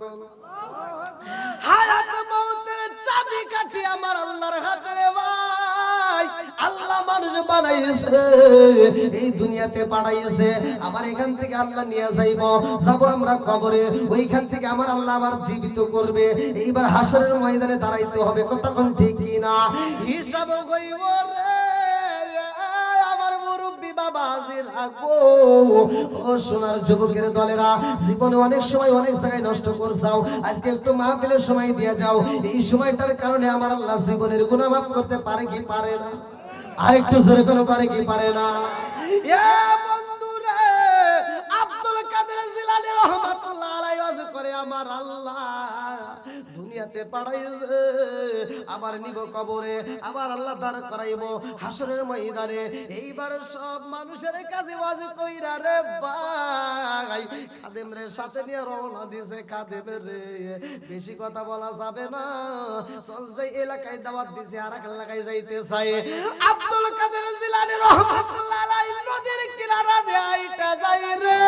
কোন আমার এই দুনিয়াতে এখান থেকে আল্লাহ নিয়ে ওইখান থেকে আমার আল্লাহ জীবিত করবে। এইবার হাসরের ময়দানে দাঁড়াইতে হবে কতক্ষণ ঠিক কি না হিসাব আল্লাহ জীবনের মাফ করতে পারে কি পারে না? আর একটু জোরে কোনো পারে কি পারে না? আব্দুল কাদের করে আমার আল্লাহ। দুনিয়াতে পাঠাইছে আবার নিব কবরে, আবার আল্লাহ দাঁড় করাইব হাসরের ময়দানে। এইবার সব মানুষের কাছে ওয়াজ কইরা রে ভাই, খাদেম রে সাথে নিয়ে রওনা দিছে খাদেম রে। বেশি কথা বলা যাবে না। চল যাই এলাকায় দাওয়াত দিছে আর এক এলাকায় যাইতে চাই। আব্দুল কাদের জিলানী রহমাতুল্লাহ আলাইহি নদীর কিনারা দিয়ে আইটা যাই রে।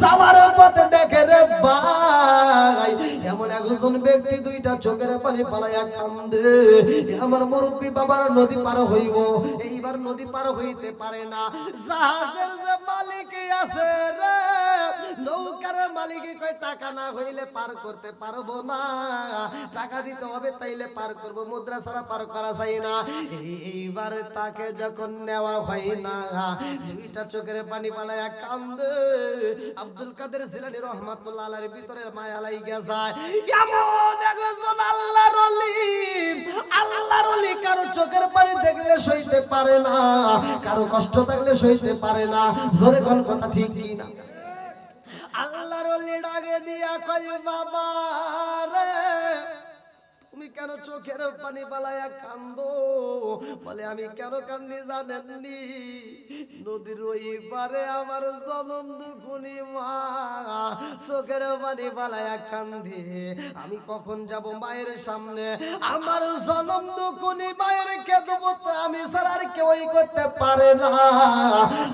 যাওয়ার পথে দেখে রে ভাই, এমন একজন ব্যক্তি দুইটা চোখের পানি পালাইয়া কান্দে। আমার মুরব্বী বাবার নদী পার হইব। এইবার নদী পার হইতে পারে না। জাহাজের যে মালিক আছে রে নৌকার মালিক কয়, টাকা না হইলে পার করতে পারব না। টাকা দিতে হবে তাইলে পার করব। মুদ্রা ছাড়া পার করা যায় না। এইবার তাকে যখন নেওয়া হয় না, দুইটা চোখের পানি পালাইয়া কান্দে। আব্দুল কাদের জিলানী রহমাতুল্লাহ আলাইহির ভিতরে মায়া লাইগা যায়। কারও কষ্ট থাকলে সইতে পারে না। জোরে কোন কথা ঠিক না ওলি ডাকে দিয়া কই বাবা রে তুমি কেন চোখের পানি পালায়া কান্দো? বলে, আমি কেন কান্দি জানেননি? নদীর ওই পারে আমার জনম দুখুনি মা। চোখের পানি পালায়া কান্দি। আমি কখন যাব মায়ের সামনে? আমার জনম দুখুনি মায়ের খেদমত আমি ছাড়া আর কেউই করতে পারে না।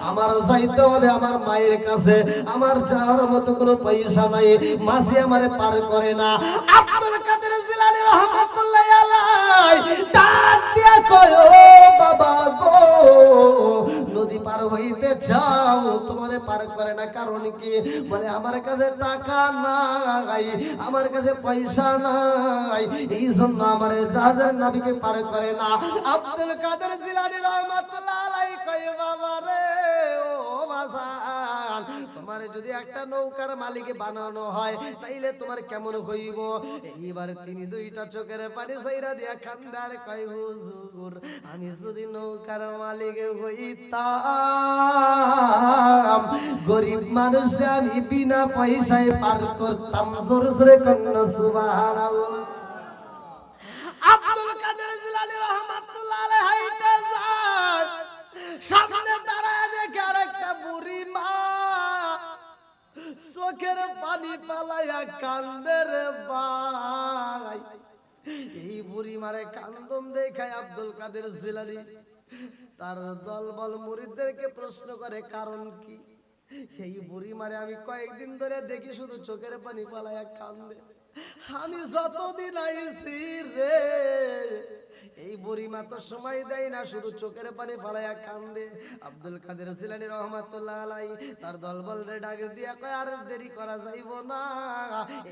আমার যাইতে হবে আমার মায়ের কাছে আমার যাওয়ার মতো কোনো পয়সা নাই। মাসি আমারে পার করে না। আব্দুল কাদের জিলানী নদী পার হইতে কারণ কি? বলে, আমার কাছে টাকা নাই, আমার কাছে পয়সা নাই এই জন্য আমার জাহাজের নাবিকে পার করে না। আব্দুল কাদের জিলানী রহমাতুল্লাহ আলাই কয়, বাবা রে, ও বাসান তোমার যদি একটা নৌকার মালিকে বানানো হয়, তাইলে তোমার কেমন হইব? এইবার তিনি দুইটা চোখের পানি সাইরা দিয়া খান্দার কয়, হুজুর, আমি যদি নৌকার মালিক হইতাম, গরিব মানুষে আমি বিনা পয়সায় পার করতাম। জোর, জোরে কন্যা, সুবহানাল্লাহ। আব্দুল কাদের জিলানী রহমাতুল্লাহ আলাইহি হাইটা সামনে দাঁড়ায় দেখে আরেকটা চোখের পানি পালাইয়া কান্দে রে ভাই। এই বুড়ি মারে কান্দম দেখায় আব্দুল কাদের জিলানি। তার দলবল মুরিদদেরকে প্রশ্ন করে, কারণ কি? এই বুড়ি মারে আমি কয়েকদিন ধরে দেখি শুধু চোখের পানি পালাইয়া কান্দে। আমি যতদিন আইছি রে এই বুড়িমা তো সময় দেয় না, শুধু চোখের পানি ফালাইয়া কান্দে। আব্দুল কাদের জিলানি রহমাতুল্লাহ আলাই, তার দলবল রে ডাকে দিয়া কয়, আর দেরি করা যাইব না।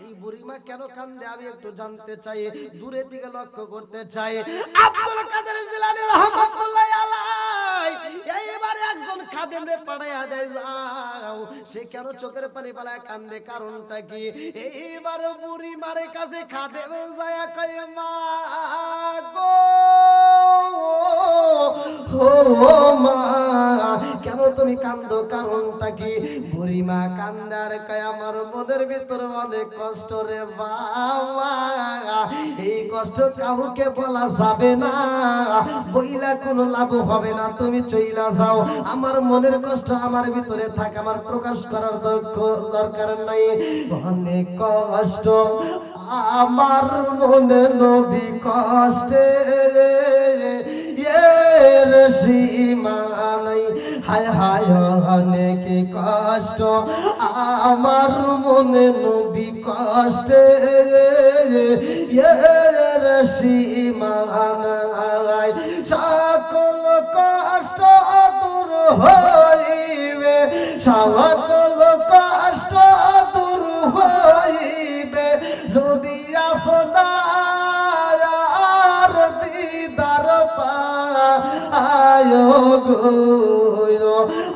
এই বুড়িমা কেন কান্দে? আমি একটু জানতে চাই, দূরে দিকে লক্ষ্য করতে চাই। আব্দুল কাদের জিলানি রহমাতুল্লাহ আলাই, এইবারে একজন খাদেম রে পাঠাইয়া দেয় যাও সে কেন চোখের পানি পালায় কান্দে? কারণটা কি? এইবার বুড়ি মারে কাছে খাদে যায় মা গো কেন তুমি কান্দো? কারণটা কি? বুড়ি মা কান্দার আমার মনের ভিতর অনেক কষ্ট রে বাবা। এই কষ্ট কাউকে বলা যাবে না। বইলা কোনো লাভ হবে না, তুমি চইলা যাও। আমার মনের কষ্ট আমার ভিতরে থাক, আমার প্রকাশ করার দরক- দরকার নাই। অনেক কষ্ট আমার মনে নবী কষ্টে। এর সীমা নাই। হায় হায়, অনেক কষ্ট, আমার মনে নবী কষ্টে। এর সীমা নাই। সকল কষ্ট দূর হইবে, সকল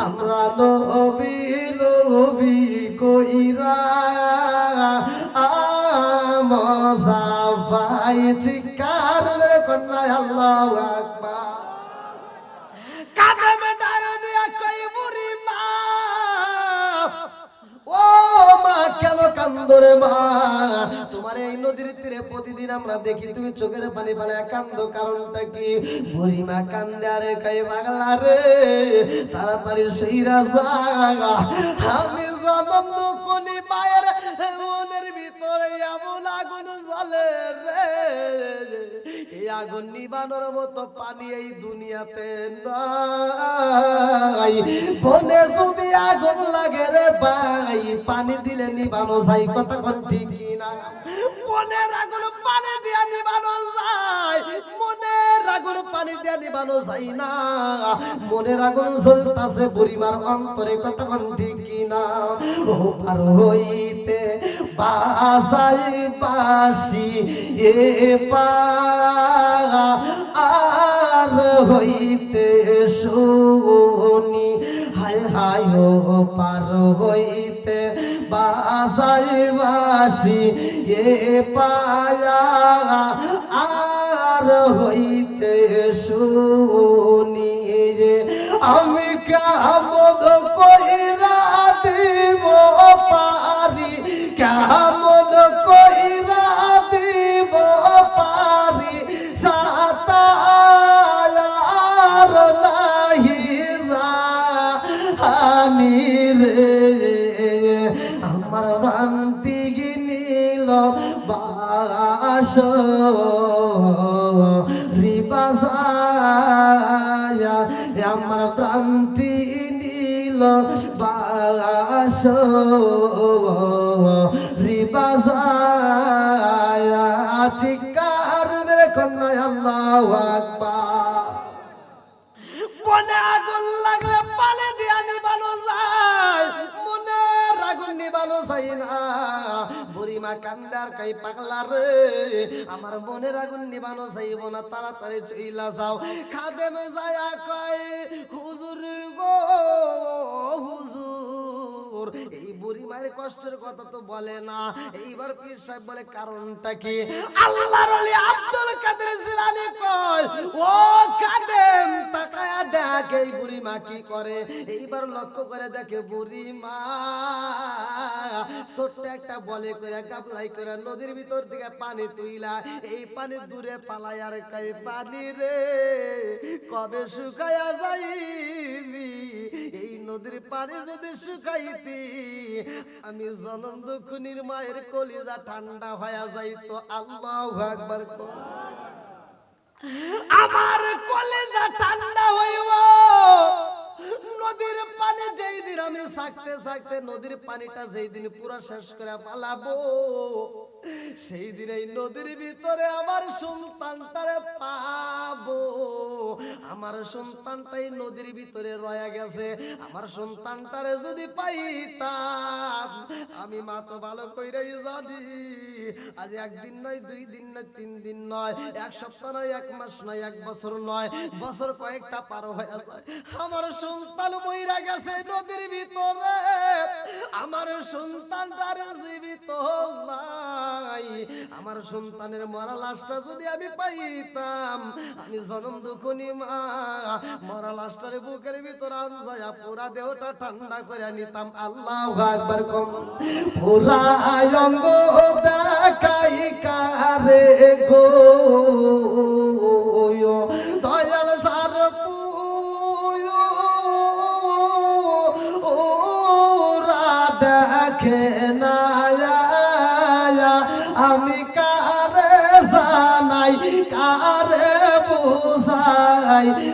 আমরা লবি লবি কইরা আমসা ভাই চিকার মেরে কন্যা আল্লাহ আকবার। কাঁধে কেন কান্দরে মা? তোমার এই নদীর তীরে প্রতিদিন আমরা দেখি তুমি চোখের পানি ফেলে কান্দ, কারণটা কি? বুড়ি মা কান্দে, আরে কাই বাংলা রে? তাড়াতাড়ি সেই রাজা। আমি জনম দুকুনি মায়ের মনের ভিতরে এমন আগুন জ্বলে রে। এই আগুন নিবানোর মতো পানি এই দুনিয়াতে নাই। বনে যদি আগুন লাগে রে ভাই, পানি দিলে নিবানো যায়, কথা কোন ঠিক কিনা? মনের আগুন পানি দিয়ে নিবানো যায় মনের আগুন পানি দিয়া নিবানো যায় না। মনের আগুন জ্বলতাছে পরিবার অন্তরে, কথা কোন ঠিক না ও পার হইতে বাসাই বাসি, এ পা আর হইতে শুনি। হায় হায় ও পার হইতে বাসাই বাসি, এ পায়া আর হইতে শুনি যে আমি কেমন কইরা দিব পারি। কেমন কইরা দিব পারি। সাতার নাহি জানি রে। আমার রান্তি গিনিল বাস আমার প্রান্তি নীল বাস রিবাসায়া চিকার মেরে কন্যা আল্লাহ আকবার। কান্দার কাই পাগলা রে। আমার মনের আগুন নিবানো যাইব না, তাড়াতাড়ি চইলা যাও। খাদেমে যায়া কয়, হুজুর গো, হুজুর। এই বুড়ি মায়ের কষ্টের কথা তো বলে না। এইবার পীর সাহেব বলে, কারণটা কি? আল্লাহর ওলি আব্দুল কাদের জিলানী কয়, ও কাদেম, তাকায়া দেখ, এই বুড়ি মা কি করে? এইবার লক্ষ্য করে দেখে বুড়ি মা ছোট্ট একটা বলে করে কাপলাই করে নদীর ভিতর থেকে পানি তুইলা। এই পানি দূরে পালাই, আর কাই পানি রে? কবে শুকায়া যাইবি? এই নদীর পানি যদি শুকাইতি আমি জনম দুঃখনির মায়ের কলিজা ঠান্ডা হয়ে যাইতো। আল্লাহ একবার আমার কলেজা ঠান্ডা হইব। নদীর পানি যেই দিন আমি থাকতে থাকতে নদীর পানিটা যেই দিন পুরা শেষ করে পালাবো সেই দিন এই নদীর ভিতরে আমার সন্তানটারে পাবো। আমার সন্তানটাই নদীর ভিতরে রয়ে গেছে। আমার সন্তানটারে যদি পাইতাম আমি মা তো ভালো কইরাই জানি আজ একদিন নয় দুই দিন নয় তিন দিন নয় এক সপ্তাহ নয় এক মাস নয় এক বছর নয় বছর কয়েকটা পার হয়ে যায়। আমার সন্তান মইরা গেছে নদীর ভিতরে। আমার সন্তানটার জীবিত নাই। আমার সন্তানের মরা লাশটা যদি আমি পাইতাম, আমি জনম দুখনি, মা। মরা লাশটার বুকের ভিতর আনজায়া পুরা দেহটা ঠান্ডা করে নিতাম। আল্লাহ একবার কম। পুরা গো। দয়াল আমি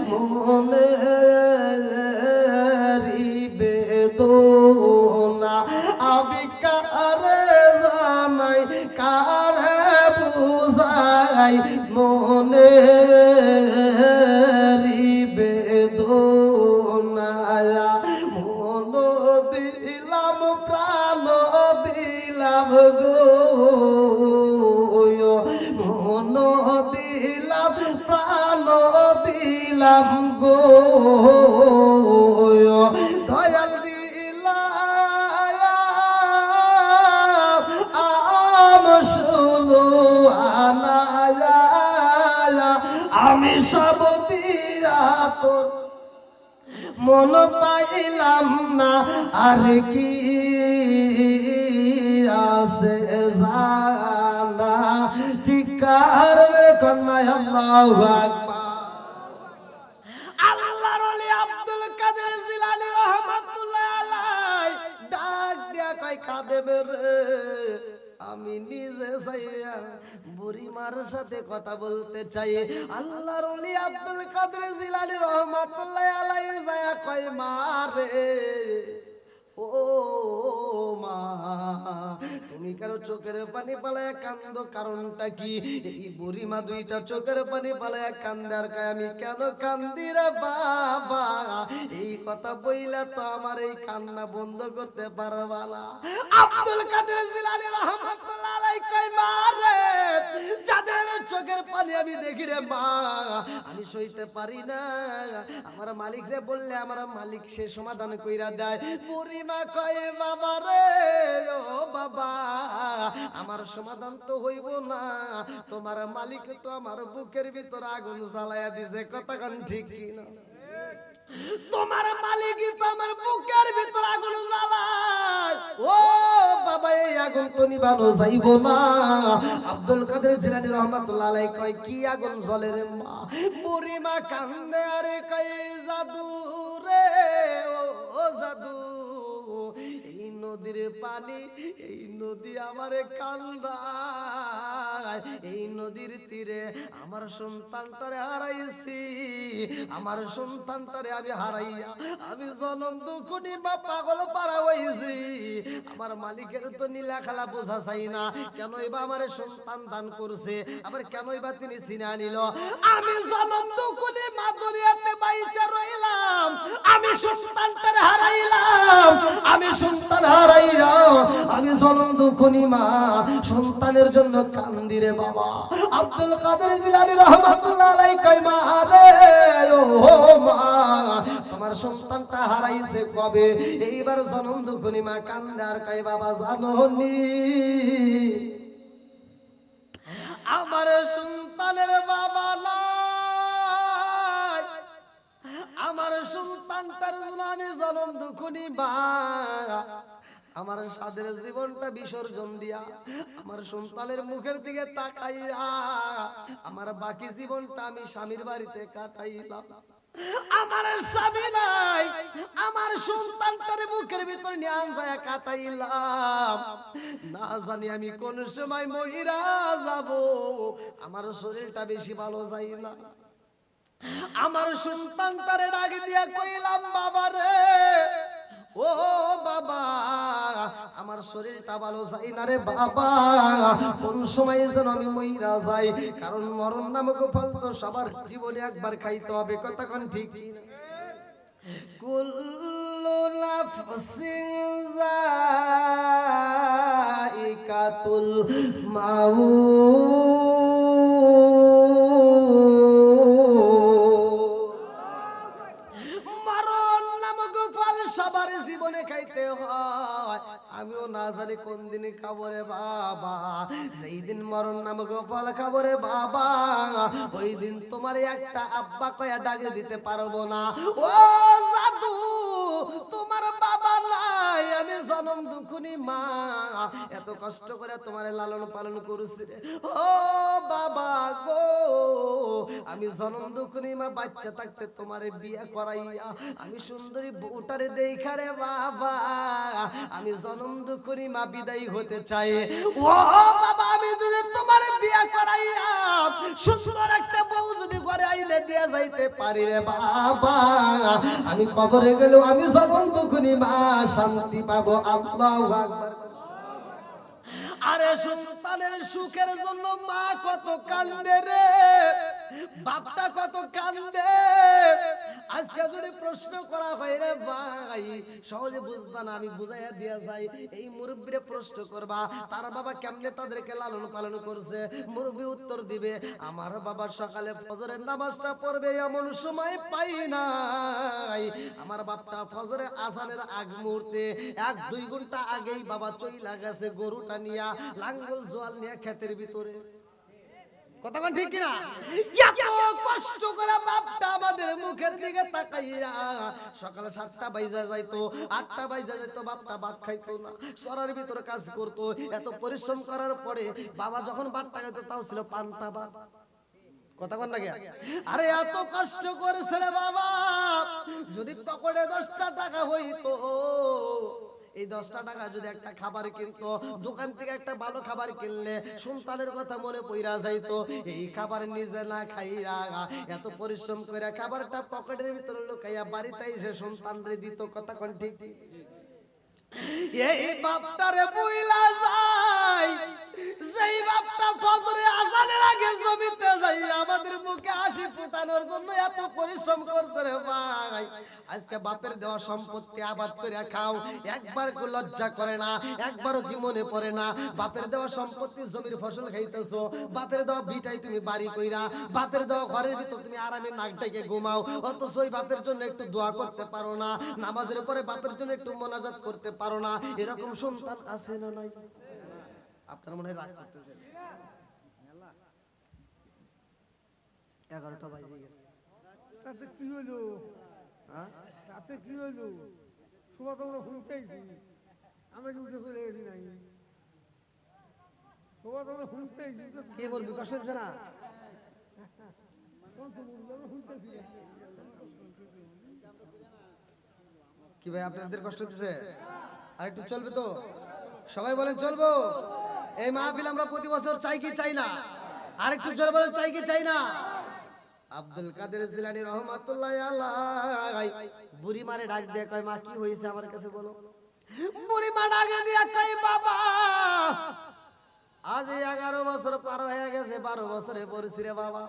মন পাইলাম না, আর কি আছে চিকার আব্দুল কাদের জিলানী রহমাতুল্লাহ আলাই ডাক দিয়া কয় আমি নিজে চাইয়া বুড়িমার সাথে কথা বলতে চাই। আল্লাহর অলি আব্দুল কাদের জিলানি রহমাতুল্লাহ আলাই যায় কয় মারে তুমি কারও চোখের পানি পালায় কান্দ কারণটা কি? এই বুড়ি দুইটা চোখের পানি পালায় কান্দার কায়, আমি কেন কান্দি রে বাবা? এই কথা বইলা তো আমার এই কান্না বন্ধ করতে পারবা না। আব্দুল কাদের জিলানী রহমাতুল্লাহ আলাইহি যাদের চোখের পানি আমি দেখি রে মা, আমি সইতে পারি না। আমার মালিক রে বললে, আমার মালিক সে সমাধান কইরা দেয়। বুড়িমা কয়, বাবা রে, ও বাবা, আমার সমাধান তো হইব না। তোমার মালিক তো আমার বুকের ভিতর আগুন জ্বালায়া দিছে। কতক্ষণ ঠিক কি না? তোমার মালিক তো আমার বুকের ভিতর আগুন জ্বালায়। ও বাবা, এই আগুন তো নিবানো যাইব না। আব্দুল কাদের জিলানী রহমাতুল্লাহ আলাইহি কয়, কি আগুন জ্বলে রে মা? বুড়ি মা কান্দে, আরে কয়, জাদু রে, ও জাদু নদীর পানি, এই নদী আমারে কান্দায়। এই নদীর তীরে আমার সন্তানটারে হারাইছি, আমার সন্তানটারে আমি হারাইয়া আমি জনম দুখুনি বা পাগল পারা হইছি। আমার মালিকের তো নীলা খেলা বোঝা চাই না কেন এবার আমার সন্তান দান করছে, আবার কেন এবার তিনি চিনা নিল। আমি জনম দুখুনি মা দুনিয়াতে বাইচা রইলাম, আমি সন্তানটারে হারাইলাম, আমি সন্তান হারাইয়া আমি জনম দুখুনি মা, সন্তানের জন্য বাবা। আব্দুল কাদের জিলানী রহমাতুল্লাহ রে, ও মা, তোমার সন্তানটা হারাইছে কবে? এইবার কান্দে আর বাবা আমার সন্তানের বাবা আমার সন্তানটার জন্য আমি জনম দুখুনি মা। আমার সাদের জীবনটা বিসর্জন দিয়া, আমার সন্তানের মুখের দিকে তাকাইয়া, আমার বাকি জীবনটা আমি স্বামীর বাড়িতে কাটাইলাম। আমার স্বামী নাই, আমার সন্তানটার মুখের ভিতর নিয়ে যায় কাটাইলাম। না জানি আমি কোন সময় মহিরা যাব, আমার শরীরটা বেশি ভালো যাই না। আমার সন্তানটারে ডাক দিয়া কইলাম বাবা রে ও বাবা, আমার শরীরটা ভালো যাই না রে বাবা। কোন সময় যেন আমি মইরা যাই, কারণ মরণ নামক ফল তো সবার জীবনে একবার খাইতে হবে কতক্ষণ ঠিক কুল্লু নাফসিন যাইকাতুল মাউত। কোন দিন খাব রে বাবা। যেই দিন মরণ নামক ফল খাবরে বাবা। ওই দিন তোমার একটা আব্বা কয়া ডাকে দিতে পারব না। ও জাদু! তোমার বাবা নাই, আমি জনম দুখুনি মা। এত কষ্ট করে তোমার লালন পালন করছি। ও বাবা গো, আমি জনম দুখুনি মা, বাচ্চা থাকতে তোমার বিয়ে করাইয়া আমি সুন্দরী বউটারে দেখারে বাবা। আমি জনম দুখুনি মা, বিদায় হতে চাই। ও বাবা, আমি যদি তোমার বিয়ে করাইয়া সুন্দর একটা বউ যদি ঘরে আইলে দিয়ে যাইতে পারি রে বাবা। আমি কবরে গেলেও আমি জনম তখনই মা শান্তি পাবো। আল্লাহ আরে সন্তানের সুখের জন্য মা কত কান্দে রে, বাপটা কত কান্দে। আজকে যদি প্রশ্ন করা হয়, রে ভাই, সহজে বুঝবা না, আমি বুঝাইয়া দিয়া যাই। এই মুরব্বীরে প্রশ্ন করবা, তার বাবা কেমনে তাদেরকে লালন পালন করছে? মুরব্বী উত্তর দিবে, আমার বাবা সকালে ফজরের নামাজটা পড়বে, এমন সময় পাই নাই। আমার বাপটা ফজরে আসানের আগ মুহূর্তে, এক দুই ঘণ্টা আগেই বাবা চইলা গেছে গরুটা নিয়া, লাঙ্গল জোয়াল নিয়ে ক্ষেতের ভিতরে। কতক্ষণ ঠিক কিনা? কষ্ট বাপটা আমাদের মুখের দিকে তাকাইয়া সকালে সাতটা বাইজা যাইতো, আটটা বাইজা যাইতো, বাপটা ভাত খাইতো না, সরার ভিতরে কাজ করতো। এত পরিশ্রম করার পরে বাবা যখন ভাতটা খাইতো, তাও ছিল পান্তা ভাত। কথা আরে এত কষ্ট করেছে রে বাবা, যদি পকেটে দশটা টাকা হইতো এই দশটা টাকা যদি একটা খাবার কিনতো, দোকান থেকে একটা ভালো খাবার কিনলে সন্তানের কথা মনে পইরা যাইতো, এই খাবার নিজে না খাইয়া এত পরিশ্রম করে খাবারটা পকেটের ভিতরে লুকাইয়া বাড়িতে এসে সন্তানরে দিত, কথা কোন ঠিক? এই বাপটারে বইলা যায়। যেই বাপটা ফজরে আজানের আগে জমিতে যাই আমাদের মুখে হাসি ফুটানোর জন্য এত পরিশ্রম করছে রে ভাই। আজকে বাপের দেওয়া সম্পত্তি আবাদ করে খাও। একবার কো লজ্জা করে না, একবারও কি মনে পড়ে না? বাপের দেওয়া সম্পত্তি জমির ফসল খাইতেছো, বাপের দেওয়া বিটাই তুমি বাড়ি কইরা, বাপের দেওয়া ঘরের ভিতর তুমি আরামে নাক ডেকে ঘুমাও। অথচ ওই বাপের জন্য একটু দোয়া করতে পারো না, নামাজের পরে বাপের জন্য একটু মোনাজাত করতে পারো না। এরকম সন্তান আছে না নাই? আপনার মনে হয় রাগ করতেছেন? এগারোটা বাজে গেছে। তাতে কি হলো হ্যাঁ? তাতে কি হলো সবাই তো আমরা শুনতেইছি আমরা কি উঠে চলে গেছি সবাই তো আমরা তো কে বলবি? কি ভাই আপনাদের কষ্ট হচ্ছে আর একটু চলবে তো? সবাই বলেন চলবো? এই মাহফিল আমরা প্রতি বছর চাই কি চাই না? আর একটু জোরে বলেন, চাই কি চাই না? আব্দুল কাদের জিলানি রহমাতুল্লাহ আলাই বুড়ি মারে ডাক দিয়ে কয়, মা, কি হয়েছে আমার কাছে বলো? বুড়ি মা ডাকে দিয়ে কয়, বাবা, আজ এগারো বছর পার হয়ে গেছে, বারো বছরে পড়ছি রে বাবা।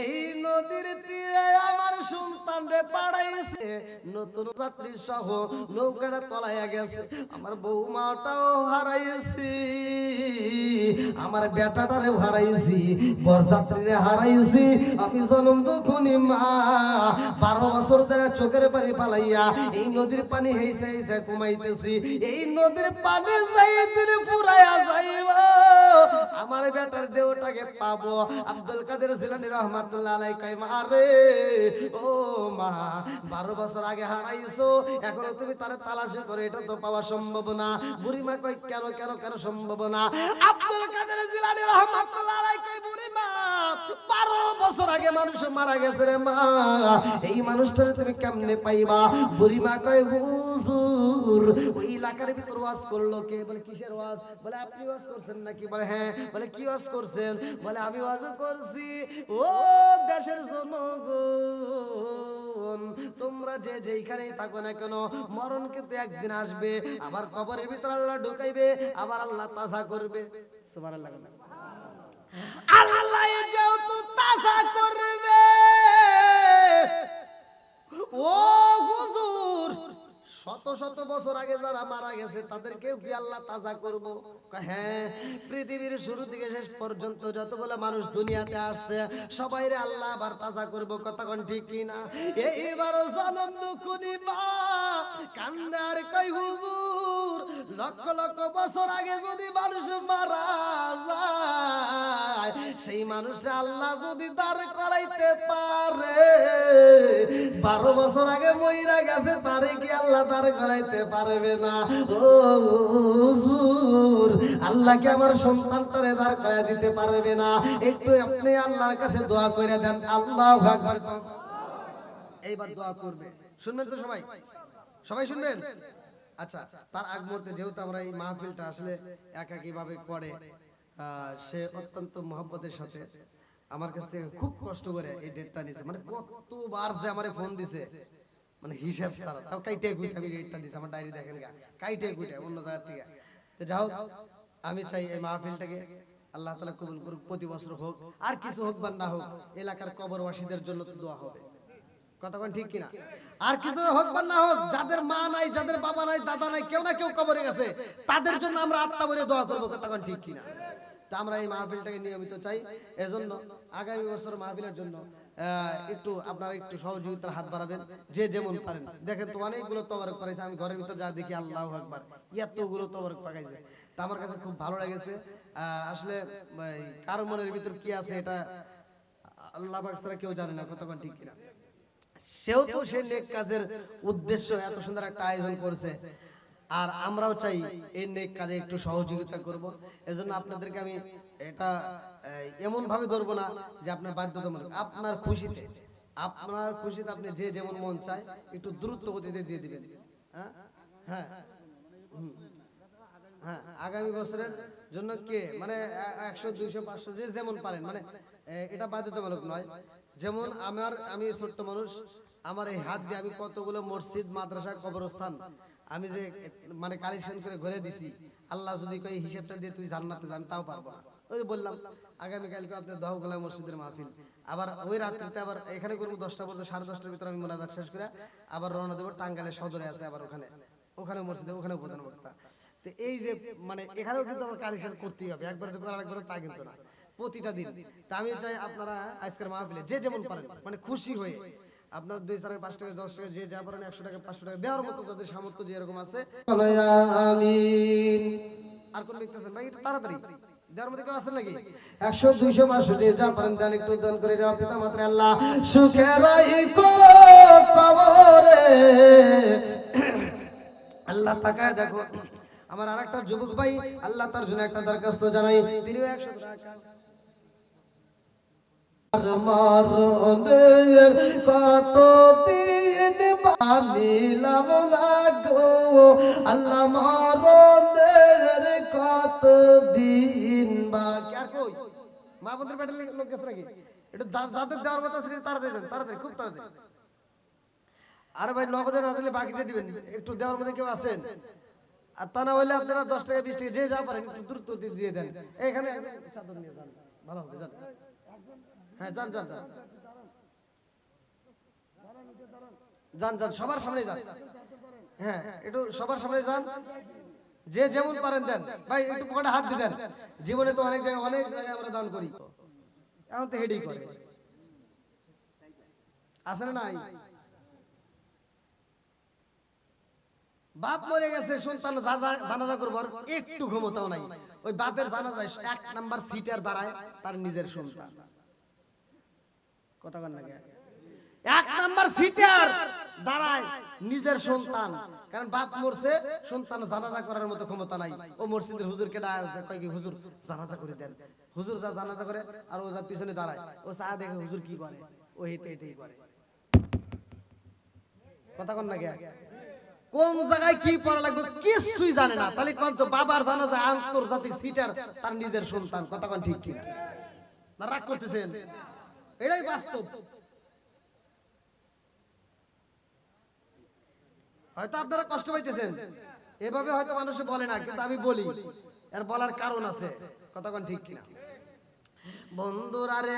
এই নদীর তীরে আমার সন্তান রে পাড়াইছে। নতুন যাত্রী সহ গেছে। আমার বৌমাটাও হারাইছি। আমার হারাইছি হারাইছি। আমি জনম দুখুনি মা। বারো বছর ধরে চোখের পানি পালাইয়া এই নদীর পানি হেসে হেসে কমাইতেছি এই নদীর পানি যাইতে পুরাইয়া যাইব। আমার বেটার দেহটাকে পাবো। আব্দুল কাদের জিলানি রহমাতুল্লাহ আলাই কয় মা রে ও মা, বারো বছর আগে হারাইছো, এখনও তুমি তার তালাশি করে, এটা তো পাওয়া সম্ভব না। বুড়িমা কই কেন কেন কেন সম্ভব না? আব্দুল কাদের জিলানি, রহমাতুল্লাহ আলাই কয় বুড়িমা, বারো বছর আগে মানুষ মারা গেছে রে মা। এই মানুষটা তুমি কেমনে পাইবা? বুড়িমা কয়, হুজুর, ওই এলাকার ভিতর ওয়াজ করল কে? বলে, কিসের ওয়াজ? বলে, আপনি ওয়াজ করছেন নাকি? বলে হ্যাঁ। বলে, কি ওয়াজ করছেন? বলে, আমি ওয়াজ করছি। ও দেশের জনগণ, তোমরা যে যেইখানেই থাকো না কেন, মরণ কিন্তু একদিন আসবে, আবার কবরের ভিতর আল্লাহ ঢুকাইবে, আবার আল্লাহ তাজা করবে। সুবহানাল্লাহ আল্লাহ যেহেতু তাজা করবে, ও হুজুর শত শত বছর আগে যারা মারা গেছে, তাদেরকেও কি আল্লাহ তাজা করব? হ্যাঁ পৃথিবীর শুরু থেকে শেষ পর্যন্ত যতগুলো মানুষ দুনিয়াতে আসছে সবাই রে আল্লাহ আবার তাজা করব। কতক্ষণ কোন ঠিক কি না? এইবার জনম দুকুনি মা কান্দার কই হুজুর, লক্ষ লক্ষ বছর আগে যদি মানুষ মারা যায় সেই মানুষটা আল্লাহ যদি দাঁড় করাইতে পারে, বারো বছর আগে মহিরা গেছে, তারে কি আল্লাহ দাঁড় করাইতে পারবে না? ও আল্লাহ কি আমার সন্তানটারে দাঁড় করাই দিতে পারবে না? একটু আপনি আল্লাহর কাছে দোয়া করে দেন, আল্লাহ আকবার। এইবার দোয়া করবে। শুনবেন তো সবাই? সবাই শুনবেন? আচ্ছা তার আগ মুহূর্তে যেহেতু আমরা এই মাহফিলটা আসলে একাকী ভাবে করে সে অত্যন্ত মহব্বতের সাথে আমার কাছ থেকে খুব কষ্ট করে এই ডেটটা নিছে। মানে কতবার যে আমারে ফোন দিছে মানে হিসাব ছাড়া। তাও কাইটে গুইটে আমি ডেটটা দিছে, আমার ডায়েরি দেখেন গা, কাইটে গুইটে অন্য জায়গা থেকে। তো যাই হোক, আমি চাই এই মাহফিলটাকে আল্লাহ তাআলা কবুল করুক, প্রতি বছর হোক, আর কিছু হোক বা না হোক, এলাকার কবরবাসীদের জন্য তো দোয়া হবে। কতক্ষণ ঠিক কিনা? আর কিছু হোক বা না হোক, যাদের মা নাই, যাদের বাবা নাই, দাদা নাই, কেউ না কেউ কবরে গেছে, তাদের জন্য আমরা আত্মা বলে দোয়া করব কতক্ষণ ঠিক কিনা? তা আমরা এই মাহফিলটাকে নিয়মিত চাই। এজন্য আগামী বছর মাহফিলের জন্য একটু আপনারা একটু সহযোগিতার হাত বাড়াবেন, যে যেমন পারেন। দেখেন তো অনেকগুলো তবরক পাইছে আমি ঘরের ভিতর যা দেখি, আল্লাহ আকবার, এতগুলো তবরক পাকাইছে। তা আমার কাছে খুব ভালো লেগেছে। আসলে কার মনের ভিতর কি আছে এটা আল্লাহ পাক কেউ জানে না কতক্ষণ ঠিক কিনা। সেও তো সে নেক কাজের উদ্দেশ্য, এত সুন্দর একটা আয়োজন করছে। আর আমরাও চাই এই নেক কাজে একটু সহযোগিতা করব। এজন্য আপনাদেরকে আমি এটা এমন ভাবে ধরবো না যে আপনার বাধ্যতামূলক। আপনার খুশিতে আপনার খুশিতে আপনি যে যেমন মন চায়, একটু দ্রুত গতিতে দিয়ে দিবেন। হ্যাঁ? হ্যাঁ। হ্যাঁ আগামী বছরের জন্য কে? মানে একশো, দুইশো, পাঁচশো, যে যেমন পারেন। মানে এটা বাধ্যতামূলক নয়। যেমন আমার, আমি ছোট্ট মানুষ, আমার এই হাত দিয়ে আমি কতগুলো মসজিদ, মাদ্রাসা, কবরস্থান আমি যে মানে কালেকশন করে ঘুরে দিছি আল্লাহ যদি কই হিসেবটা দিয়ে তুই জান্নাতে যান তাও পারব না। ওই বললাম আগামীকালকে আপনার দহগোলা মসজিদের মাহফিল। আবার ওই রাত্রিতে আবার এখানে করব দশটা পর্যন্ত সাড়ে দশটার ভিতরে আমি মোনাজাত শেষ করে আবার রওনা দেবো টাঙ্গালে সদরে আছে আবার ওখানে। ওখানে মসজিদে ওখানে প্রধান বক্তা। তো এই যে মানে এখানেও কিন্তু আমার কালেকশন করতেই হবে একবার যে করা না তা কিন্তু না। প্রতিটা দিন। তা আমি চাই আপনারা আজকের মাহফিলে যে যেমন পারেন মানে খুশি হয়ে আপনার দুই চার পাঁচ টাকা দশ টাকা যে যা পারেন একশো টাকা পাঁচশো টাকা দেওয়ার মতো যাদের সামর্থ্য যে এরকম আছে। আর কোন ব্যক্তি আছেন? ভাই তাড়াতাড়ি। দেওয়ার মধ্যে কেউ আছেন নাকি? একশো দুইশো পাঁচশো যে যা পারেন দেন একটু দান করে দেওয়া পিতা মাত্র আল্লাহ। সুখে রাইকো কবরে। আল্লাহ তাকায় দেখো। আমার আর একটা যুবক ভাই আল্লাহ তার জন্য একটা দরখাস্ত জানাই। তিনিও একশো টাকা মরণের কত দিন আল্লাহ কত দিন খুব তাড়াতাড়ি। আরে ভাই, নগদে না দিলে বাকিতে দিবেন, একটু দেওয়ার মধ্যে কেউ আছেন? আর তা না হলে আপনারা দশ টাকা, বিশ টাকা, যে যা পারেন দ্রুত দিয়ে- দেন। এখানে চাদর নিয়ে যান, ভালো হবে হ্যাঁ যান যান। যান যান যান সবার সামনে যান। হ্যাঁ একটু সবার সামনে যান। যে যেমন পারেন দেন। ভাই, একটু পকেটে হাত দিয়ে দেন। জীবনে তো অনেক জায়গায় অনেক জায়গায় আমরা দান করি। এখন তো হেডেই করে। নাই? বাপ মরে গেছে, সন্তান জানাজা করব একটু ক্ষমতাও নাই। ওই বাপের জানাজায় এক নাম্বার সিটের দাঁড়ায় তার নিজের সন্তান। কন জায়গায় কি পড়া লাগবে কিছুই জানে না। তাহলে বাবার আন্তর্জাতিক সিটার, তার নিজের সন্তান। কথা কোন ঠিক কিনা? না রাগ করতেছেন? এটাই বাস্তব। হয়তো আপনারা কষ্ট পাইতেছেন। এভাবে হয়তো মানুষে বলে না, কিন্তু আমি বলি, এর বলার কারণ আছে। কতক্ষণ ঠিক কিনা? বন্ধুরা রে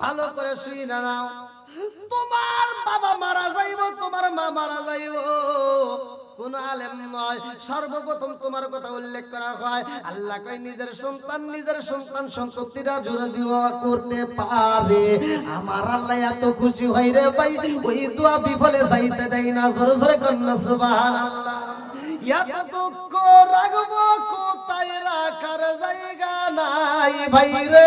ভালো করে শুই না তোমার বাবা মারা যাইব, তোমার মা মারা যাইব। কোন আলেম নয়। সর্বপ্রথম তোমার কথা উল্লেখ করা হয়। আল্লাহ কয়, নিজের সন্তান নিজের সন্তান সম্পত্তিটা জোরে দিওয়া করতে পারে। আমার আল্লাহ এত খুশি হয় রে ভাই, ওই দোয়া বিফলে যাইতে দেয় না। জোরে জোরে কন্যা, সুবহানাল্লাহ। এত দুঃখ কোথা কোথায় রাখার জায়গা নাই ভাইরে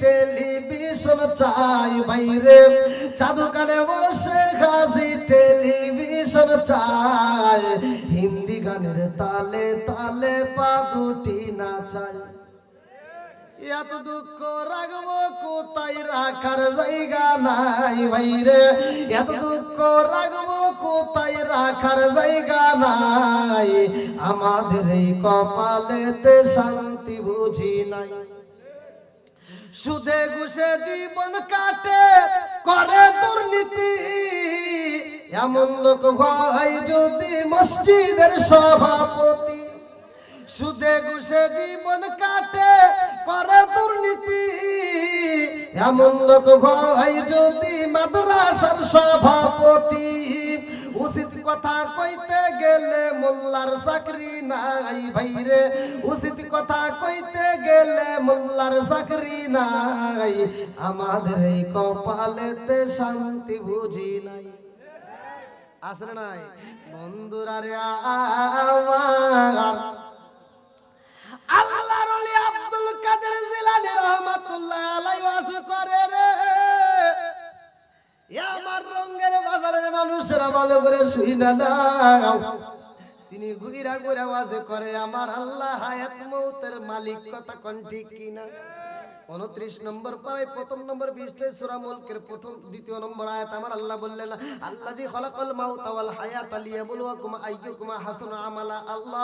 টেলিভিশন চাই বাইরে। চাদু কানে বসে ঘাসি টেলিভিশন চাই। হিন্দি গানের তালে তালে পা দুটি নাচাই। এত দুঃখ রাখব কোথায় রাখার জায়গা নাই ভাইরে এত দুঃখ রাখব কোথায় রাখার জায়গা নাই। আমাদের এই কপালেতে শান্তি বুঝি নাই। সুদে ঘুষে জীবন কাটে, করে দুর্নীতি। এমন লোক হয় যদি মসজিদের সভাপতি। সুদে ঘুষে জীবন কাটে, করে দুর্নীতি। এমন লোক হয় যদি মাদ্রাসার সভাপতি। উচিত কথা কইতে গেলে মোল্লার চাকরি নাই ভাইরে। উচিত কথা কইতে গেলে মোল্লার চাকরি নাই। আমাদের এই কপালেতে শান্তি বুঝি নাই। আসলে নাই? বন্ধুরা রে আমার। আল্লাহর আব্দুল কাদের জিলানী রহমাতুল্লাহ আলাইহি ওয়াসে করে রে। আমার রঙের বাজারের মানুষেরা ভালো করে শুই না তিনি করে আমার আল্লাহ হায়াত মৌতের মালিক কথা কোন ঠিক কিনা? উনত্রিশ নম্বর পাড়ায় প্রথম নম্বর বিশটাই সুরা মুলকের প্রথম দ্বিতীয় নম্বর আয়াত আমার আল্লাহ বললেন আল্লাহ দি খলাকাল মাউতা ওয়াল হায়াত আইয়ুকুম হাসানু আমালা আল্লাহ